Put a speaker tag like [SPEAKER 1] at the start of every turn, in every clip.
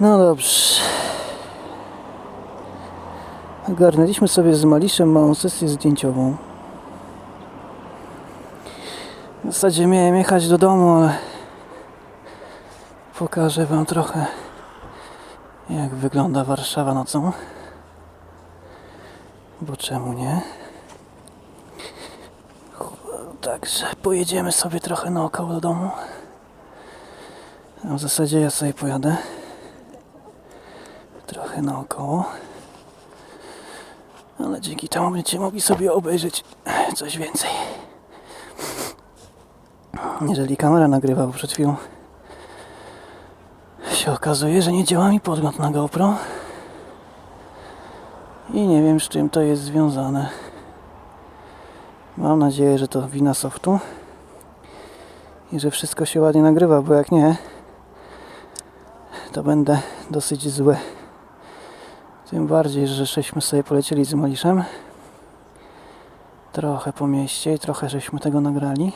[SPEAKER 1] No dobrze. Ogarnęliśmy sobie z Maliszem małą sesję zdjęciową. W zasadzie miałem jechać do domu, ale pokażę Wam trochę jak wygląda Warszawa nocą. Bo czemu nie? Także pojedziemy sobie trochę naokoło do domu. A w zasadzie ja sobie pojadę naokoło. Ale dzięki temu będziecie mogli sobie obejrzeć coś więcej. Jeżeli kamera nagrywa, bo przed chwilą się okazuje, że nie działa mi podgląd na GoPro. I nie wiem z czym to jest związane. Mam nadzieję, że to wina softu i że wszystko się ładnie nagrywa, bo jak nie, to będę dosyć zły. Tym bardziej, że żeśmy sobie polecieli z Maliszem. Trochę po mieście i trochę żeśmy tego nagrali.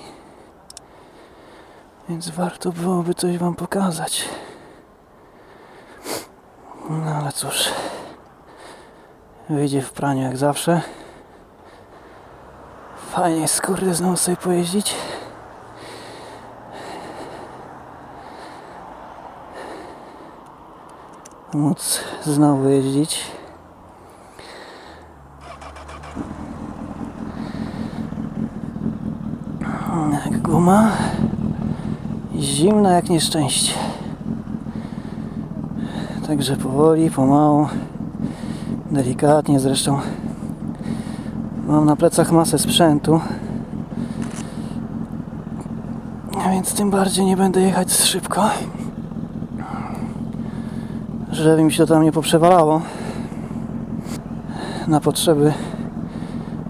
[SPEAKER 1] Więc warto byłoby coś Wam pokazać. No ale cóż. Wyjdzie w praniu jak zawsze. Fajnie kurde znowu sobie pojeździć. Móc znowu jeździć. Jak guma. Zimna jak nieszczęście. Także powoli, pomału, delikatnie zresztą. Mam na plecach masę sprzętu. Więc tym bardziej nie będę jechać szybko. Żeby mi się to tam nie poprzewalało. Na potrzeby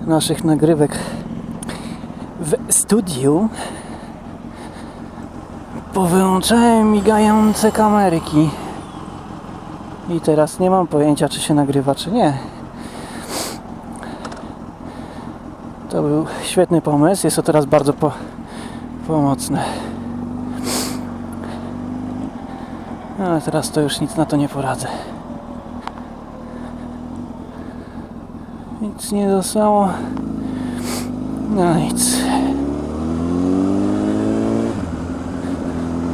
[SPEAKER 1] naszych nagrywek w studiu powyłączałem migające kamerki. I teraz nie mam pojęcia, czy się nagrywa, czy nie. To był świetny pomysł. Jest to teraz bardzo po, pomocne. Ale teraz to już nic na to nie poradzę. Nic nie zostało. No nic.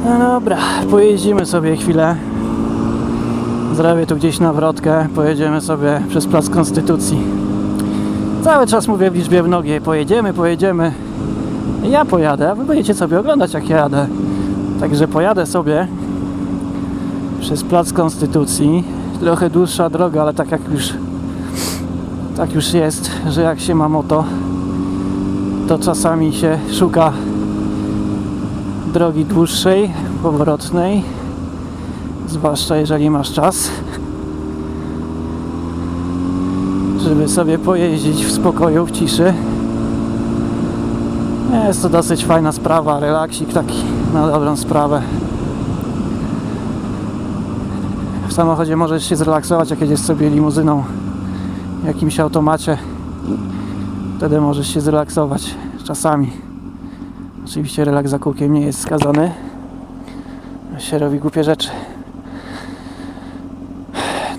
[SPEAKER 1] No dobra, pojeździmy sobie chwilę. Zrobię tu gdzieś nawrotkę. Pojedziemy sobie przez Plac Konstytucji. Cały czas mówię w liczbie mnogiej. Pojedziemy, pojedziemy. Ja pojadę, a wy będziecie sobie oglądać jak ja jadę. Także pojadę sobie przez Plac Konstytucji. Trochę dłuższa droga, ale tak jak już tak już jest, że jak się ma moto, to czasami się szuka drogi dłuższej, powrotnej, zwłaszcza jeżeli masz czas, żeby sobie pojeździć w spokoju, w ciszy. Jest to dosyć fajna sprawa, relaksik taki na dobrą sprawę. W samochodzie możesz się zrelaksować, jak jedziesz sobie limuzyną w jakimś automacie. Wtedy możesz się zrelaksować czasami. Oczywiście relaks za kółkiem nie jest skazany. Się robi głupie rzeczy.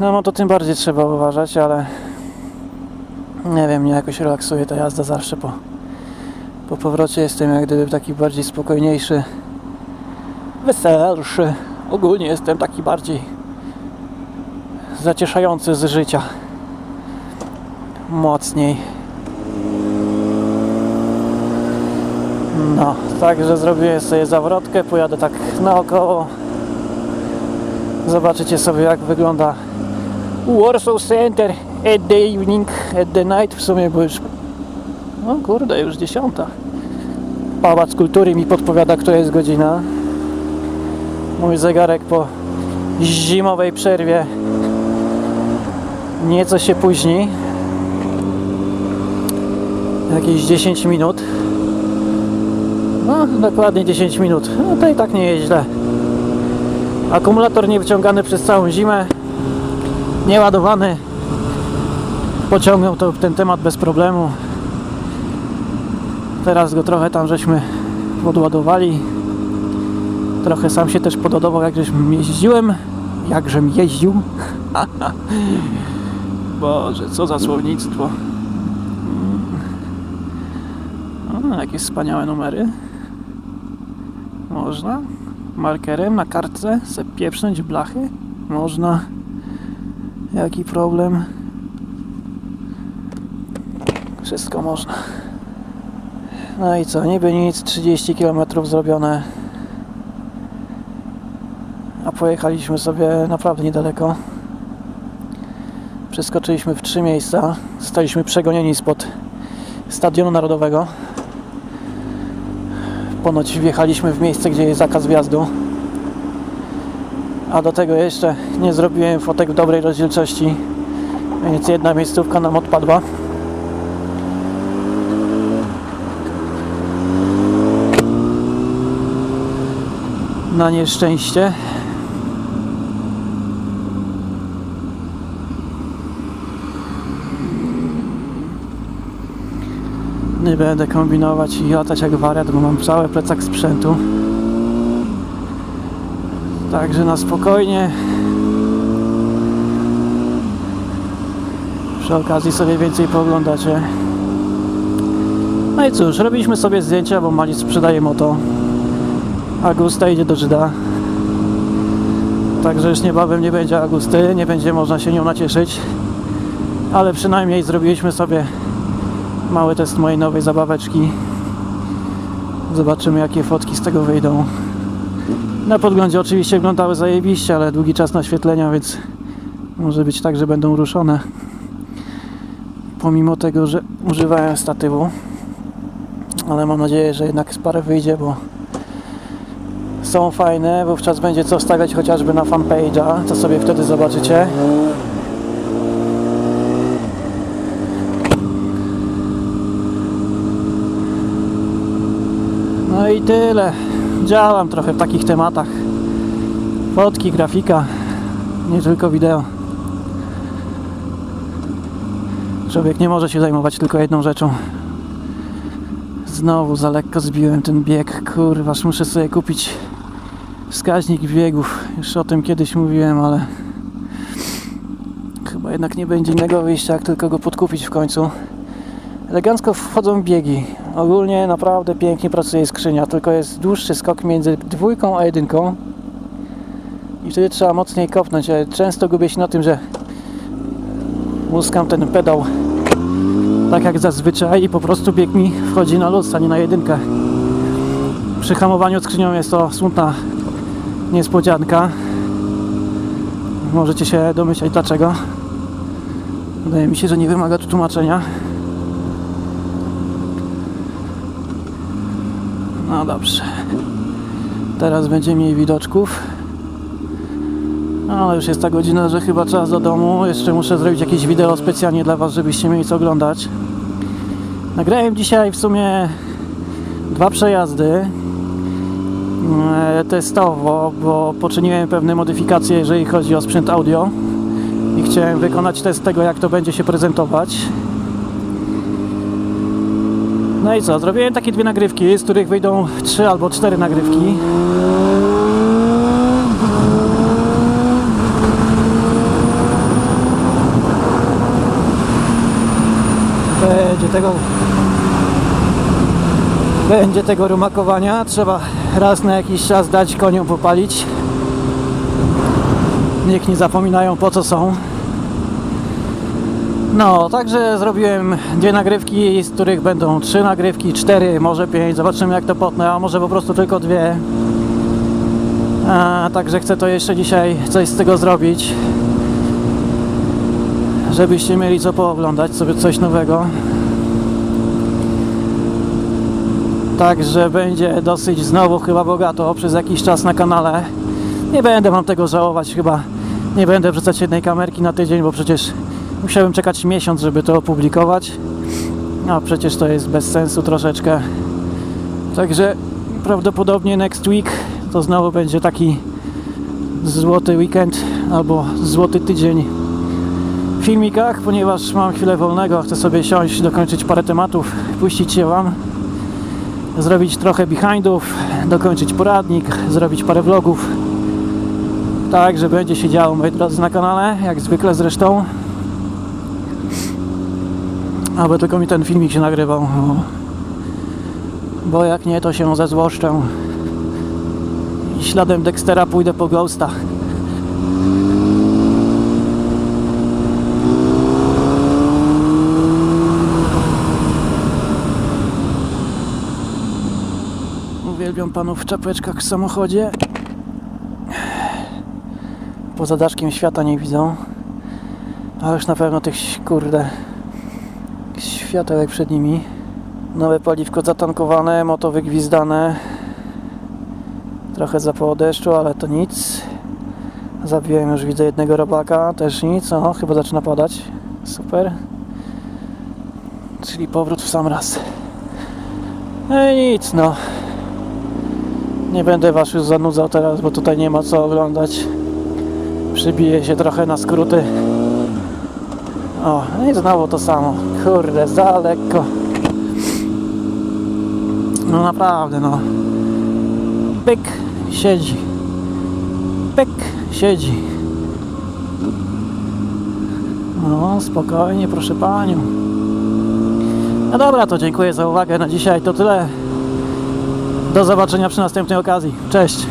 [SPEAKER 1] No, no to tym bardziej trzeba uważać, ale nie wiem, mnie jakoś relaksuje ta jazda zawsze po, po powrocie jestem jak gdyby taki bardziej spokojniejszy, weselszy. Ogólnie jestem taki bardziej zacieszający z życia. Mocniej. No, także zrobię sobie zawrotkę, pojadę tak naokoło. Zobaczycie sobie jak wygląda Warsaw Center at the evening, at the night w sumie, bo już no kurde, już dziesiąta. Pałac Kultury mi podpowiada, która jest godzina. Mój zegarek po zimowej przerwie nieco się późni. Jakieś 10 minut. No, dokładnie 10 minut. No to i tak nie jest źle. Akumulator nie wyciągany przez całą zimę. Nieładowany. Pociągnął to ten temat bez problemu. Teraz go trochę tam żeśmy podładowali. Trochę sam się też podładował, jak żeśmy jeździłem. jakżem jeździł. Boże, co za słownictwo. O, jakie wspaniałe numery. Można? Markerem na kartce se pieprznąć blachy? Można. Jaki problem? Wszystko można. No i co, niby nic, 30 km zrobione. A pojechaliśmy sobie naprawdę niedaleko. Przeskoczyliśmy w trzy miejsca. Zostaliśmy przegonieni spod Stadionu Narodowego. Ponoć wjechaliśmy w miejsce, gdzie jest zakaz wjazdu. A do tego jeszcze nie zrobiłem fotek w dobrej rozdzielczości, więc jedna miejscówka nam odpadła. Na nieszczęście. Nie będę kombinować i latać jak wariat, bo mam cały plecak sprzętu. Także na spokojnie. Przy okazji sobie więcej pooglądacie. No i cóż, robiliśmy sobie zdjęcia, bo Mali sprzedaje moto. Agusta idzie do Żyda. Także już niebawem nie będzie Agusty, nie będzie można się nią nacieszyć. Ale przynajmniej zrobiliśmy sobie mały test mojej nowej zabaweczki. Zobaczymy jakie fotki z tego wyjdą. Na podglądzie oczywiście wyglądały zajebiście, ale długi czas naświetlenia, więc może być tak, że będą ruszone. Pomimo tego, że używałem statywu. Ale mam nadzieję, że jednak parę wyjdzie, bo są fajne. Wówczas będzie co wstawiać chociażby na fanpage'a, to sobie wtedy zobaczycie. I tyle. Działam trochę w takich tematach. Fotki, grafika, nie tylko wideo. Człowiek nie może się zajmować tylko jedną rzeczą. Znowu za lekko zbiłem ten bieg. Kurważ, muszę sobie kupić wskaźnik biegów. Już o tym kiedyś mówiłem, ale chyba jednak nie będzie innego wyjścia, jak tylko go podkupić w końcu. Elegancko wchodzą biegi. Ogólnie naprawdę pięknie pracuje skrzynia, tylko jest dłuższy skok między dwójką a jedynką. I wtedy trzeba mocniej kopnąć. ale Często gubię się na tym, że muskam ten pedał tak jak zazwyczaj i po prostu bieg mi wchodzi na luz, a nie na jedynkę. Przy hamowaniu skrzynią jest to smutna niespodzianka. Możecie się domyślać dlaczego. Wydaje mi się, że nie wymaga tu tłumaczenia. No dobrze. Teraz będzie mniej widoczków. No, ale już jest ta godzina, że chyba czas do domu. Jeszcze muszę zrobić jakieś wideo specjalnie dla Was, żebyście mieli co oglądać. Nagrałem dzisiaj w sumie dwa przejazdy e, testowo, bo poczyniłem pewne modyfikacje, jeżeli chodzi o sprzęt audio i chciałem wykonać test tego, jak to będzie się prezentować. No i co, zrobiłem takie dwie nagrywki, z których wyjdą trzy albo cztery nagrywki. Będzie tego będzie tego rumakowania. Trzeba raz na jakiś czas dać koniom popalić. Niech nie zapominają po co są. No, także zrobiłem dwie nagrywki, z których będą trzy nagrywki, cztery, może pięć. Zobaczymy jak to potnę, a może po prostu tylko dwie. A, także chcę to jeszcze dzisiaj coś z tego zrobić. Żebyście mieli co pooglądać, sobie coś nowego. Także będzie dosyć znowu chyba bogato przez jakiś czas na kanale. Nie będę wam tego żałować chyba. Nie będę wrzucać jednej kamerki na tydzień, bo przecież musiałem czekać miesiąc, żeby to opublikować. A przecież to jest bez sensu troszeczkę. Także prawdopodobnie next week to znowu będzie taki złoty weekend albo złoty tydzień w filmikach, ponieważ mam chwilę wolnego, chcę sobie siąść, dokończyć parę tematów, puścić je Wam, zrobić trochę behindów, dokończyć poradnik, zrobić parę vlogów. Tak, że będzie się działo, moi drodzy, na kanale, jak zwykle zresztą. Aby tylko mi ten filmik się nagrywał. no. Bo jak nie, to się zezłoszczę. I śladem Dextera pójdę po Ghosta. Uwielbiam panów w czapeczkach w samochodzie. Poza daszkiem świata nie widzą. Ale już na pewno tych, kurde, światełek przed nimi. Nowe paliwko zatankowane, moto wygwizdane. Trochę zapało deszczu, ale to nic. Zabiłem już, widzę jednego robaka, też nic. O, chyba zaczyna padać. Super. Czyli powrót w sam raz. No i nic, no. Nie będę was już zanudzał teraz, bo tutaj nie ma co oglądać. Przybiję się trochę na skróty. O, no i znowu to samo. Kurde, za lekko. No naprawdę, no. Pyk, siedzi. Pyk, siedzi. No, spokojnie, proszę panią. No dobra, to dziękuję za uwagę na dzisiaj. To tyle. Do zobaczenia przy następnej okazji. Cześć.